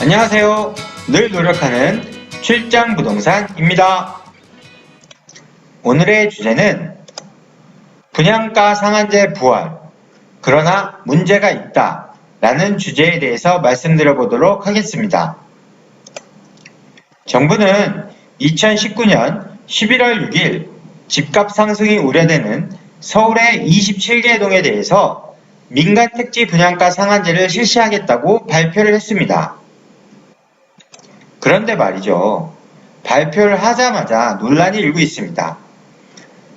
안녕하세요. 늘 노력하는 출장 부동산입니다. 오늘의 주제는 분양가 상한제 부활, 그러나 문제가 있다 라는 주제에 대해서 말씀드려 보도록 하겠습니다. 정부는 2019년 11월 6일 집값 상승이 우려되는 서울의 27개 동에 대해서 민간 택지 분양가 상한제를 실시하겠다고 발표를 했습니다. 그런데 말이죠. 발표를 하자마자 논란이 일고 있습니다.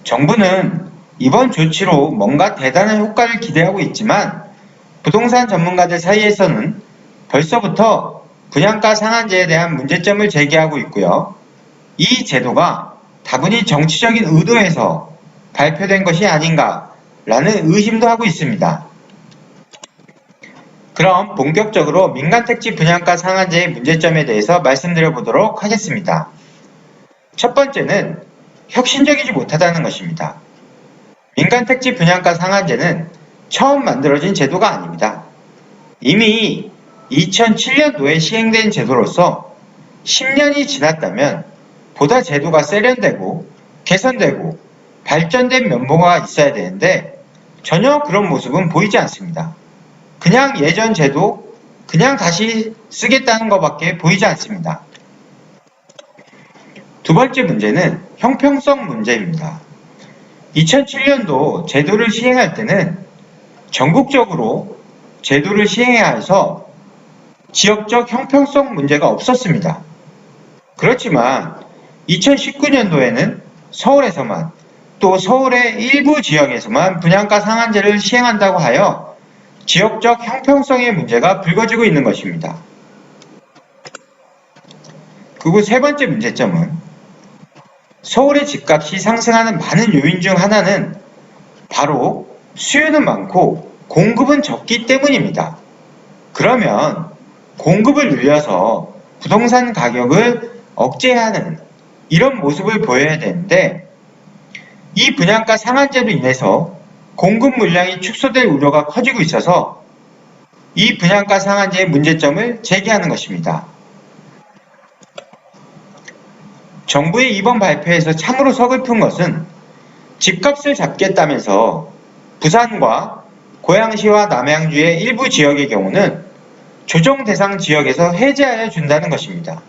정부는 이번 조치로 뭔가 대단한 효과를 기대하고 있지만 부동산 전문가들 사이에서는 벌써부터 분양가 상한제에 대한 문제점을 제기하고 있고요. 이 제도가 다분히 정치적인 의도에서 발표된 것이 아닌가라는 의심도 하고 있습니다. 그럼 본격적으로 민간택지 분양가 상한제의 문제점에 대해서 말씀드려 보도록 하겠습니다. 첫 번째는 혁신적이지 못하다는 것입니다. 민간택지 분양가 상한제는 처음 만들어진 제도가 아닙니다. 이미 2007년도에 시행된 제도로서 10년이 지났다면 보다 제도가 세련되고 개선되고 발전된 면모가 있어야 되는데 전혀 그런 모습은 보이지 않습니다. 그냥 예전 제도 그냥 다시 쓰겠다는 것밖에 보이지 않습니다. 두 번째 문제는 형평성 문제입니다. 2007년도 제도를 시행할 때는 전국적으로 제도를 시행해야 해서 지역적 형평성 문제가 없었습니다. 그렇지만 2019년도에는 서울에서만 또 서울의 일부 지역에서만 분양가 상한제를 시행한다고 하여 지역적 형평성의 문제가 불거지고 있는 것입니다. 그리고 세 번째 문제점은 서울의 집값이 상승하는 많은 요인 중 하나는 바로 수요는 많고 공급은 적기 때문입니다. 그러면 공급을 늘려서 부동산 가격을 억제하는 이런 모습을 보여야 되는데 이 분양가 상한제로 인해서 공급 물량이 축소될 우려가 커지고 있어서 이 분양가 상한제의 문제점을 제기하는 것입니다. 정부의 이번 발표에서 참으로 서글픈 것은 집값을 잡겠다면서 부산과 고양시와 남양주의 일부 지역의 경우는 조정 대상 지역에서 해제하여 준다는 것입니다.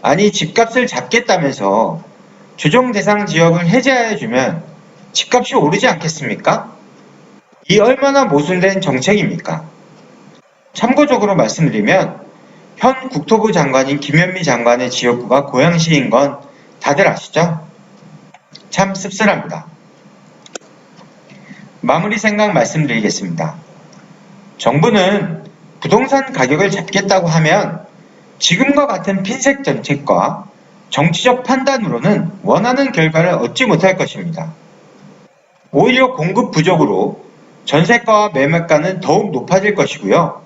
아니 집값을 잡겠다면서 조정 대상 지역을 해제하여 주면 집값이 오르지 않겠습니까? 이 얼마나 모순된 정책입니까? 참고적으로 말씀드리면 현 국토부 장관인 김현미 장관의 지역구가 고양시인 건 다들 아시죠? 참 씁쓸합니다. 마무리 생각 말씀드리겠습니다. 정부는 부동산 가격을 잡겠다고 하면 지금과 같은 핀셋 정책과 정치적 판단으로는 원하는 결과를 얻지 못할 것입니다. 오히려 공급 부족으로 전세가와 매매가는 더욱 높아질 것이고요.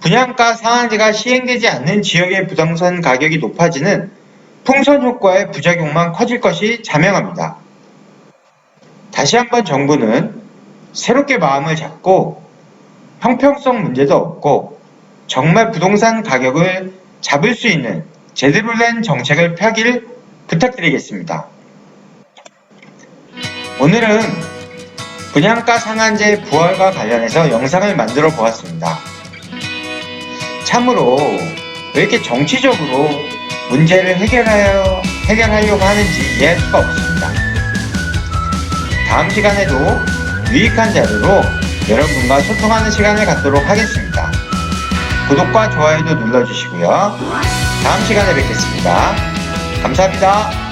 분양가 상한제가 시행되지 않는 지역의 부동산 가격이 높아지는 풍선 효과의 부작용만 커질 것이 자명합니다. 다시 한번 정부는 새롭게 마음을 잡고 형평성 문제도 없고 정말 부동산 가격을 잡을 수 있는 제대로 된 정책을 펴길 부탁드리겠습니다. 오늘은 분양가 상한제 부활과 관련해서 영상을 만들어 보았습니다. 참으로 왜 이렇게 정치적으로 문제를 해결하여, 해결하려고 하는지 이해할 수가 없습니다. 다음 시간에도 유익한 자료로 여러분과 소통하는 시간을 갖도록 하겠습니다. 구독과 좋아요도 눌러주시고요. 다음 시간에 뵙겠습니다. 감사합니다.